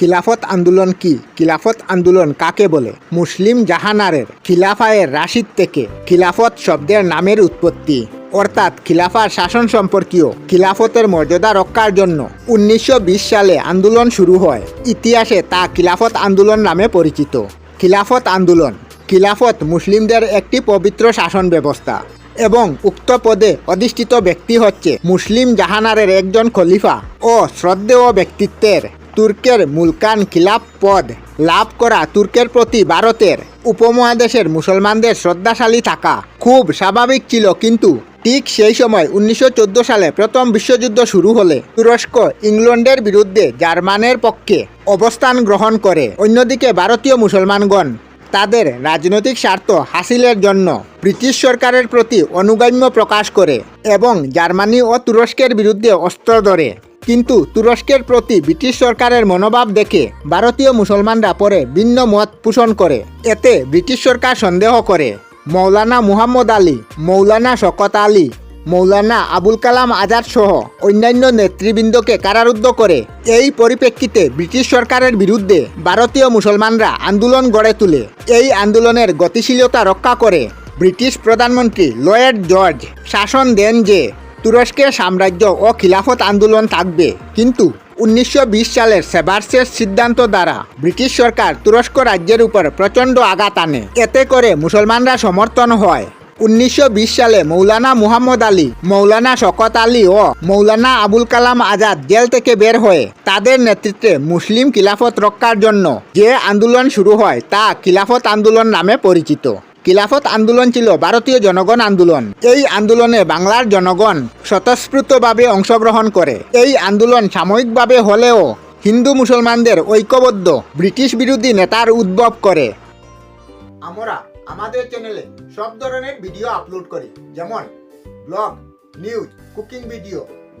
খিলাফত আন্দোলন কি? খিলাফত আন্দোলন কাকে বলে? মুসলিম জাহানারের খিলাফায়ের রাশিদ থেকে। খিলাফত শব্দের নামের উৎপত্তি। অর্থাৎ খিলাফার শাসন সম্পর্কীয়। খিলাফতের মর্যাদা রক্ষার জন্য উনিশশো বিশ সালে আন্দোলন শুরু হয়। ইতিহাসে তা খিলাফত আন্দোলন নামে পরিচিত। খিলাফত আন্দোলন। খিলাফত মুসলিমদের একটি পবিত্র শাসন ব্যবস্থা এবং উক্ত পদে অধিষ্ঠিত ব্যক্তি হচ্ছে মুসলিম জাহানারের একজন খলিফা ও শ্রদ্ধেয় ব্যক্তিত্বের তুর্কের মুলকান খিলাফ পদ লাভ করা তুর্কের প্রতি ভারতের উপমহাদেশের মুসলমানদের শ্রদ্ধাশালী থাকা খুব স্বাভাবিক ছিল, কিন্তু ঠিক সেই সময় উনিশশো চোদ্দ সালে প্রথম বিশ্বযুদ্ধ শুরু হলে তুরস্ক ইংল্যান্ডের বিরুদ্ধে জার্মানের পক্ষে অবস্থান গ্রহণ করে। অন্যদিকে ভারতীয় মুসলমানগণ তাদের রাজনৈতিক স্বার্থ হাসিলের জন্য ব্রিটিশ সরকারের প্রতি অনুগাম্য প্রকাশ করে এবং জার্মানি ও তুরস্কের বিরুদ্ধে অস্ত্র ধরে। কিন্তু তুরস্কের প্রতি ব্রিটিশ সরকারের মনোভাব দেখে ভারতীয় মুসলমানরা পরে ভিন্ন মত পোষণ করে। এতে ব্রিটিশ সরকার সন্দেহ করে। মৌলানা মুহাম্মদ আলী, মৌলানা শকত আলী, মৌলানা আবুল কালাম আজাদ সহ অন্যান্য নেতৃবৃন্দকে কারারুদ্ধ করে এই পরিপ্রেক্ষিতে ব্রিটিশ সরকারের বিরুদ্ধে ভারতীয় মুসলমানরা আন্দোলন গড়ে তোলে। এই আন্দোলনের গতিশীলতা রক্ষা করে ব্রিটিশ প্রধানমন্ত্রী লয়েড জর্জ শাসন দেন যে তুরস্কের সাম্রাজ্য ও খিলাফত আন্দোলন থাকবে। কিন্তু উনিশশো বিশ সালের সেভার্সের সিদ্ধান্ত দ্বারা ব্রিটিশ সরকার তুরস্ক রাজ্যের উপর প্রচণ্ড আঘাত আনে। এতে করে মুসলমানরা সমর্থন হয়। উনিশশো বিশ সালে মৌলানা মুহাম্মদ আলী, মৌলানা শকত আলী ও মৌলানা আবুল কালাম আজাদ জেল থেকে বের হয়ে তাদের নেতৃত্বে মুসলিম খিলাফত রক্ষার জন্য যে আন্দোলন শুরু হয় তা খিলাফত আন্দোলন নামে পরিচিত। খিলাফত আন্দোলন ছিল ভারতীয় জনগণ আন্দোলন। এই আন্দোলনে বাংলার জনগণ স্বতঃস্ফূর্তভাবে অংশগ্রহণ করে এই আন্দোলন সাময়িকভাবে হলেও হিন্দু মুসলমানদের ঐক্যবদ্ধ ব্রিটিশ বিরোধী নেতার উদ্ভব করে। আমরা আমাদের চ্যানেলে সব ধরনের ভিডিও আপলোড করি। যেমন ব্লগ নিউজ কুকিং ভিডিও